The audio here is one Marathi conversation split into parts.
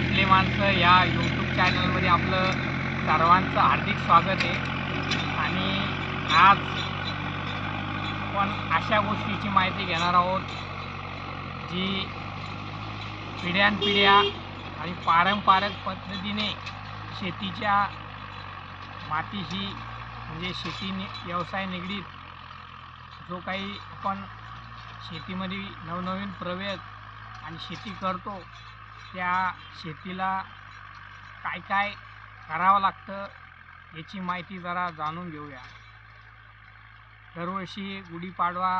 आपले माणसं या यूट्यूब चॅनलमध्ये आपलं सर्वांचं हार्दिक स्वागत आहे. आणि आज आपण अशा गोष्टीची माहिती घेणार आहोत जी पिढ्यानपिढ्या आणि पारंपरिक पद्धतीने शेतीच्या मातीशी म्हणजे शेती नि व्यवसाय निगडीत जो काही आपण शेतीमध्ये नवनवीन प्रवेश आणि शेती करतो त्या शेतीला काय काय करावं लागतं याची माहिती जरा जाणून घेऊया. दरवर्षी गुढीपाडवा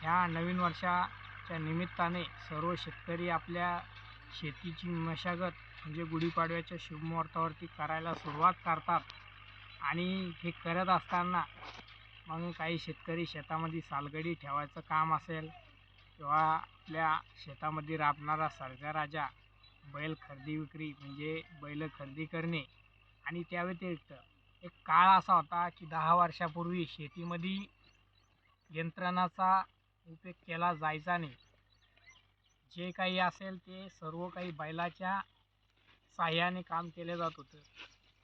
ह्या नवीन वर्षाच्या निमित्ताने सर्व शेतकरी आपल्या शेतीची मशागत म्हणजे गुढीपाडव्याच्या शुभमुहूर्तावरती करायला सुरुवात करतात. आणि हे करत असताना मग काही शेतकरी शेतामध्ये सालगडी ठेवायचं काम असेल किंवा आपल्या शेतामध्ये राबणारा सर्जा राजा बैल खरेदी विक्री म्हणजे बैल खरेदी करणे. आणि त्या व्यतिरिक्त एक काळ असा होता की दहा वर्षापूर्वी शेतीमध्ये यंत्रणाचा उपयोग केला जायचा नाही जे काही असेल ते सर्व काही बैलाच्या साह्याने काम केले जात होतं.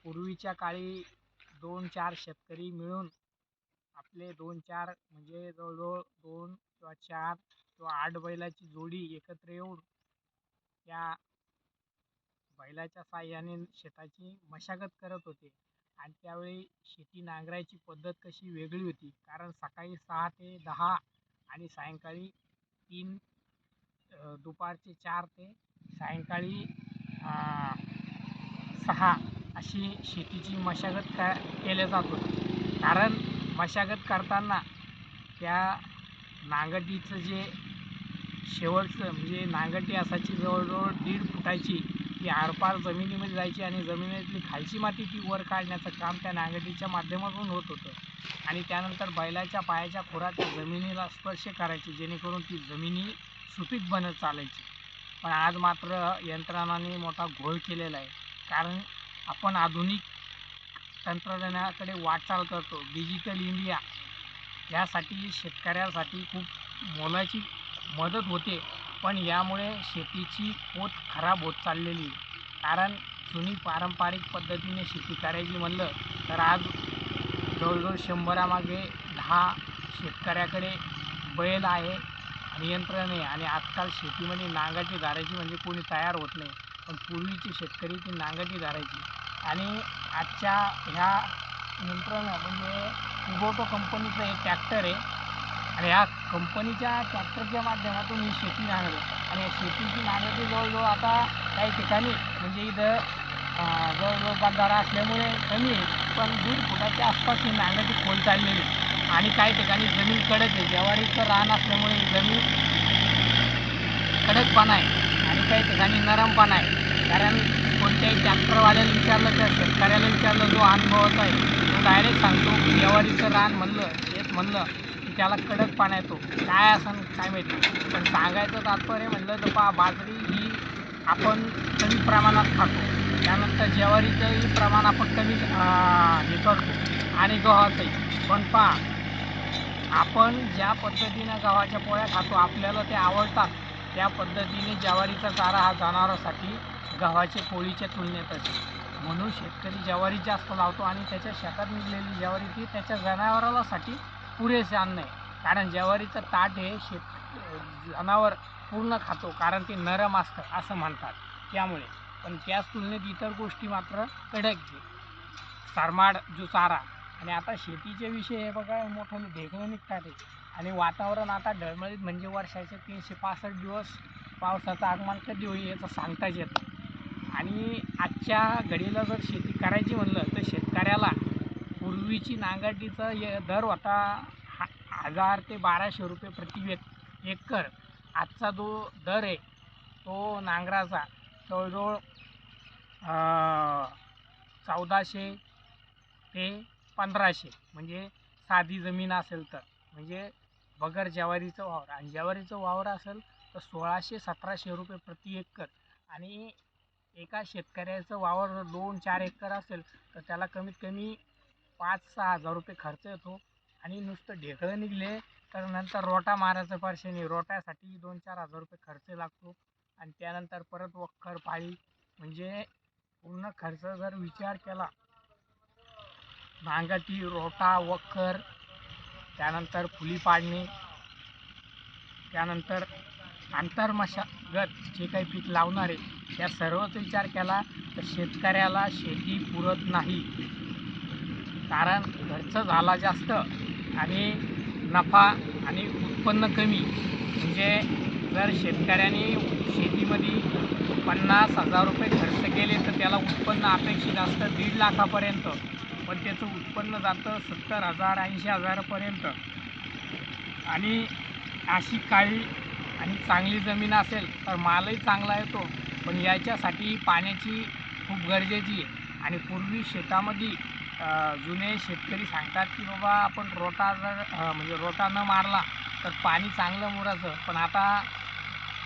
पूर्वीच्या काळी दोन चार शेतकरी मिळून आपले दोन चार म्हणजे जवळजवळ दोन किंवा चार किंवा आठ बैलाची जोडी एकत्र येऊन त्या बैलाच्या साह्याने शेताची मशागत करत होते. आणि त्यावेळी शेती नांगरायची पद्धत कशी वेगळी होती. कारण सकाळी सहा ते दहा आणि सायंकाळी तीन दुपारचे चार ते सायंकाळी सहा अशी शेतीची मशागत का केल्या जात होती. कारण मशागत करताना त्या नांगरटीचं जे शेवटचं म्हणजे नांगरटी असायची जवळजवळ दीड फुटाची ती आरपार जमिनीमध्ये जायची आणि जमिनीतली खालची माती ती वर काढण्याचं काम त्या नांगरटीच्या माध्यमातून होत होतं. आणि त्यानंतर बैलाच्या पायाच्या खोरात त्या जमिनीला स्पर्श करायची जेणेकरून ती जमिनी सुपीक बनत चालायची. पण आज मात्र यंत्रणाने मोठा घोळ केलेला आहे. कारण आपण आधुनिक तंत्रज्ञानाकडे वाटचाल करतो. डिजिटल इंडिया यासाठी शेतकऱ्यासाठी खूप मोलाची मदत होते. पण यामुळे शेतीची पोत खराब होत चाललेली. आहे कारण जुनी पारंपरिक पद्धतीने शेती करायची म्हणलं तर आज जवळजवळ शंभरामागे दहा शेतकऱ्याकडे बैल आहे आणि आहे आणि आजकाल शेतीमध्ये नांगाची धारायची म्हणजे कोणी तयार होत नाही. पण पूर्वीचे शेतकरी ती नांगाची धारायची. आणि आजच्या ह्या यंत्रणा म्हणजे कुबोटो कंपनीचं एक ट्रॅक्टर आहे. आणि ह्या कंपनीच्या ट्रॅक्टरच्या माध्यमातून ही शेती नांगरते आणि या शेतीची नांगरटी जवळजवळ आता काही ठिकाणी म्हणजे इथं जवळजवळ बंधारा असल्यामुळे कमी आहे. पण दीड फुटाच्या आसपास ही नांगरटी खोल चाललेली आणि काही ठिकाणी जमीन कडक आहे. ज्वारीचं रान असल्यामुळे ही जमीन कडकपणा आहे. आणि काही ठिकाणी नरमपणा आहे. कारण कोणत्याही ट्रॅक्टरवाल्याला विचारलं तर शेतकऱ्याला विचारलं जो अनुभवाचा आहे तो डायरेक्ट सांगतो की ज्वारीचं रान म्हणलं शेत म्हणलं की त्याला पाण्या येतो. काय असं काय माहिती. पण सांगायचं तात्पर्य म्हणलं तर पहा बाजरी ही आपण कमी प्रमाणात खातो. त्यानंतर ज्वारीचंही प्रमाण आपण कमी हे करतो. आणि गव्हाचंही. पण पहा आपण ज्या पद्धतीनं गव्हाच्या पोळ्या खातो आपल्याला ते आवडतात. त्या पद्धतीने ज्वारीचा चारा हा जनावरांसाठी गव्हाच्या पोळीच्या तुलनेत असते म्हणून शेतकरी ज्वारी जास्त लावतो आणि त्याच्या शेतात निघलेली ज्वारी ती त्याच्या जनावरालासाठी पुरेसे अन्न आहे कारण ज्वारीचं ताट हे शेत जनावर पूर्ण खातो कारण ते नरम असतं असं म्हणतात. त्यामुळे. पण त्याच तुलनेत इतर गोष्टी मात्र कडक आहे सारमाड जो चारा आणि आता शेतीचे विषय हे बघा मोठं ढेकळं निघतात आणि वातावरण आता ढळमळीत म्हणजे वर्षाचे तीनशे पासष्ट दिवस पावसाचं आगमन कधी होईल याचं सांगताच येतं आणि आजच्या घडीला जर शेती करायची म्हणलं तर शेतकऱ्याला पूर्वीची नांगरटीचा ये दर होता हा हजार ते बाराशे रुपये प्रति व्यक् एकर. आजचा जो दर आहे तो नांगराचा जवळजवळ चौदाशे ते पंधराशे. म्हणजे साधी जमीन असेल तर. म्हणजे बगर ज्वारीचं वावर. आणि ज्वारीचं वावर असेल तर सोळाशे सतराशे रुपये प्रति एकर. आणि एका शेतकऱ्याचं वावर जर दोन चार एकर असेल तर त्याला कमीत कमी पाच सहा हजार रुपये खर्च येतो आणि नुसतं ढेकळं निघले तर नंतर रोटा मारायचं पारशे रोट्यासाठी दोन चार हजार रुपये खर्च लागतो आणि त्यानंतर परत वखर पाळी. म्हणजे पूर्ण खर्च जर विचार केला भांगाटी रोटा वखर त्यानंतर फुली पाडणे त्यानंतर आंतरमशागत जे काही पीक लावणारे या त्या सर्वच विचार केला तर शेतकऱ्याला शेती पुरत नाही. कारण खर्च झाला जास्त आणि नफा आणि उत्पन्न कमी. म्हणजे जर शेतकऱ्याने शेतीमध्ये पन्नास हजार रुपये खर्च केले तर त्याला उत्पन्न अपेक्षित असतं दीड लाखापर्यंत. पण त्याचं उत्पन्न जातं सत्तर हजार ऐंशी हजारापर्यंत. आणि अशी काळी आणि चांगली जमीन असेल तर मालही चांगला येतो. पण याच्यासाठी पाण्याची खूप गरजेची आहे. आणि पूर्वी शेतामध्ये जुने शेतकरी सांगतात की बाबा आपण रोटा जर म्हणजे रोटा न मारला तर पाणी चांगलं मुराचं. पण आता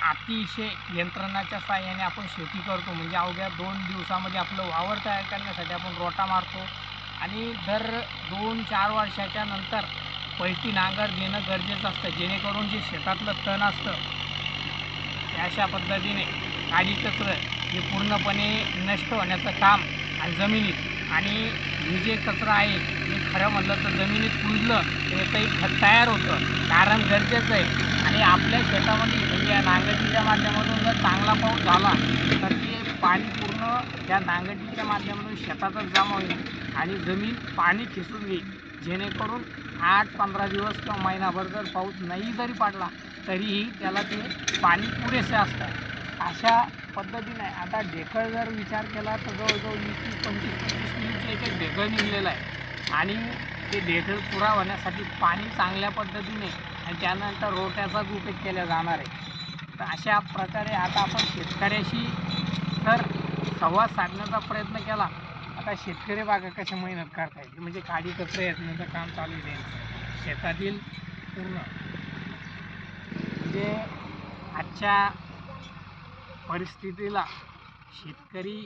अतिशय यंत्रणाच्या सहाय्याने आपण शेती करतो. म्हणजे अवघ्या दोन दिवसामध्ये आपलं वावर तयार करण्यासाठी आपण रोटा मारतो. आणि दर दोन चार वर्षाच्या नंतर पैकी नांगर देणं गरजेचं असतं. जेणेकरून जे शेतातलं तण असतं अशा पद्धतीने काळी कचरं हे पूर्णपणे नष्ट होण्याचं काम आणि जमिनीत आणि हे जे कचरा आहे ते खरं म्हटलं तर जमिनीत कुजलं तर याचंही खत तयार होतं. कारण गरजेचं आहे. आणि आपल्या शेतामध्ये म्हणजे या नांगरटीच्या माध्यमातून जर चांगला पाऊस झाला तर ते पाणी पूर्ण त्या नांगरटीच्या माध्यमातून शेतातच जमा होईल. आणि जमीन पाणी खेचून घेईल. जेणेकरून आठ पंधरा दिवस किंवा महिनाभर जर पाऊस नाही जरी पडला तरीही त्याला ते पाणी पुरेसे असतं अशा पद्धतीने आता ढेकळ जर विचार केला तर जवळजवळ वीस वीस पंचवीस पंचवीस किलोचं एक एक ढेकळ निघलेलं आहे. आणि ते ढेकळ पुरा होण्यासाठी पाणी चांगल्या पद्धतीने आणि त्यानंतर रोट्याचाच उपयोग केला जाणार आहे. तर अशा प्रकारे आता आपण शेतकऱ्याशी तर संवाद साधण्याचा प्रयत्न केला. आता शेतकरी बागा कशा मेहनत करतायत? म्हणजे काडी कचरे येण्याचं काम चालू आहे. शेतातील पूर्ण. म्हणजे आजच्या परिस्थितीला शेतकरी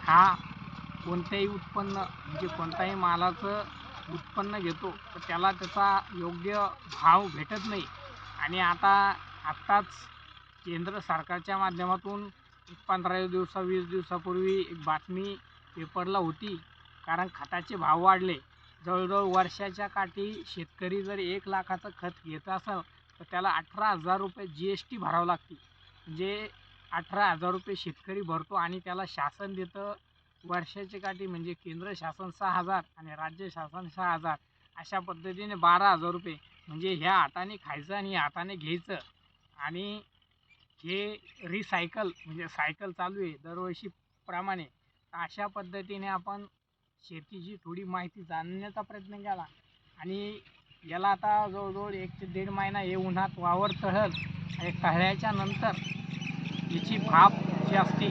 हा कोणत्याही उत्पन्न म्हणजे कोणत्याही मालाचं उत्पन्न घेतो तर त्याला त्याचा योग्य भाव भेटत नाही. आणि आता आत्ताच केंद्र सरकारच्या माध्यमातून पंधरा दिवसा वीस दिवसापूर्वी एक बातमी पेपरला होती कारण खताचे भाव वाढले. जवळजवळ वर्षाच्या काठी शेतकरी जर एक लाखाचं खत घेत असेल तर त्याला अठरा हजार रुपये जी एस टी भरावं लागते. म्हणजे अठरा हजार रुपये शेतकरी भरतो आणि त्याला शासन देतं. वर्षाची काठी म्हणजे केंद्र शासन सहा हजार आणि राज्य शासन सहा हजार. अशा पद्धतीने बारा हजार रुपये. म्हणजे ह्या हाताने खायचं आणि ह्या हाताने घ्यायचं. आणि हे रिसायकल म्हणजे सायकल चालू आहे दरवर्षीप्रमाणे अशा पद्धतीने आपण शेतीची थोडी माहिती जाणण्याचा प्रयत्न केला. आणि याला आता जवळजवळ एक ते दीड महिना हे उन्हात वावर तळल आणि तळल्याच्या नंतर याची भाप जी असते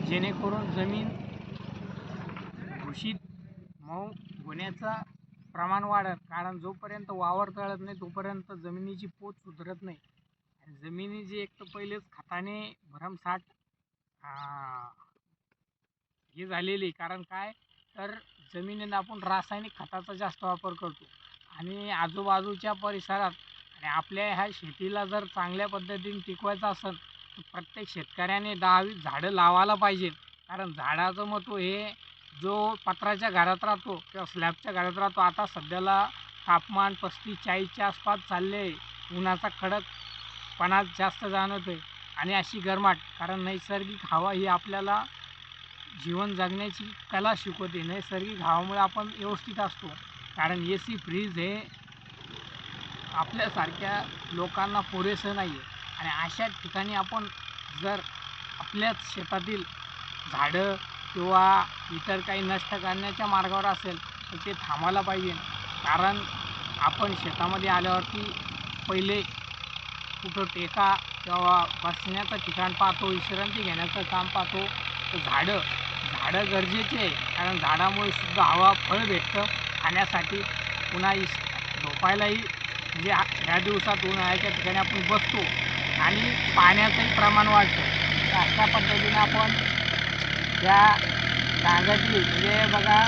जेणेकरून जमीन दूषित मऊ होण्याचं प्रमाण वाढत कारण जोपर्यंत वावर तळत नाही तोपर्यंत जमिनीची पोत सुधरत नाही. आणि जमिनीची एक तर पहिलेच खताने भरमसाठ हे झालेली. कारण काय? तर जमिनीनं आपण रासायनिक खताचा जास्त वापर करतो. आणि आजूबाजूच्या परिसरात आणि आपल्या ह्या शेतीला जर चांगल्या पद्धतीने टिकवायचं असेल प्रत्येक शेतकऱ्याने दहावी झाडं लावायला पाहिजे कारण झाडाचं महत्त्व हे जो पत्राच्या घरात राहतो किंवा स्लॅबच्या घरात राहतो आता सध्याला तापमान पस्तीस चाळीसच्या आसपास चालले आहे. उन्हाचा कडकपणा जास्त जाणवतो आहे आणि अशी गरमाट कारण नैसर्गिक हवा ही आपल्याला जीवन जगण्याची कला शिकवते. नैसर्गिक हवामुळे आपण व्यवस्थित असतो. कारण ए सी फ्रीज हे आपल्यासारख्या लोकांना पुरेसं नाही आहे आणि अशा ठिकाणी आपण जर आपल्याच शेतातील झाडं किंवा इतर काही नष्ट करण्याच्या मार्गावर असेल तर ते थांबायला पाहिजे. कारण आपण शेतामध्ये आल्यावरती पहिले कुठं टेका किंवा बसण्याचं ठिकाण पाहतो विश्रांती घेण्याचं काम पाहतो तर झाडं झाडं गरजेचे आहे. कारण झाडामुळे सुद्धा हवा फळ भेटतं खाण्यासाठी. पुन्हा इस झोपायलाही म्हणजे ह्या दिवसात उन्हाळ्याच्या ठिकाणी आपण बसतो. आणि पाण्याचंही प्रमाण वाढतं. तर अशा पद्धतीने आपण या कागदली म्हणजे बघा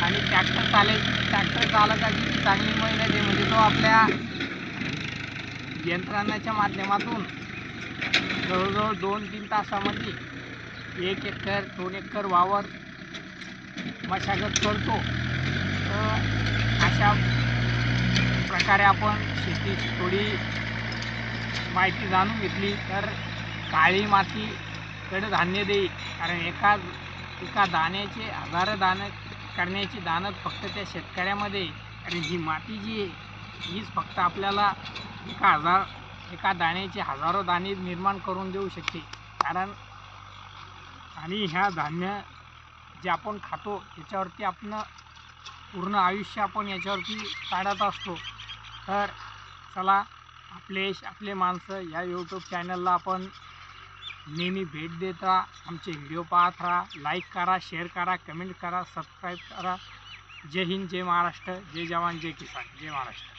आणि ट्रॅक्टर चालेल ट्रॅक्टर चालकाची चांगली मेहनत आहे म्हणजे तो आपल्या यंत्रणाच्या माध्यमातून जवळजवळ दोन तीन तासामध्ये एक एकर दोन एकर वावर मशागत करतो. तर अशा प्रकारे आपण शेतीची थोडी माहिती जाणून घेतली. तर काळी मातीकडे धान्य देईल कारण एका एका दाण्याचे हजारो दाणं करण्याची दाणं फक्त त्या शेतकऱ्यामध्ये आणि कारण माती जी आहे हीच फक्त आपल्याला एका हजार एका दाण्याचे हजारो दाणे निर्माण करून देऊ शकते. कारण आणि ह्या धान्य जे आपण खातो त्याच्यावरती आपण पूर्ण आयुष्य आपण याच्यावरती काढत असतो. तर चला आपले आपले माणसं या यूट्यूब चॅनलला आपण नेहमी भेट देत राहा. आमचे व्हिडिओ पाहत राहा. लाईक करा शेअर करा कमेंट करा सबस्क्राईब करा. जय हिंद जय महाराष्ट्र जय जवान जय किसान जय महाराष्ट्र.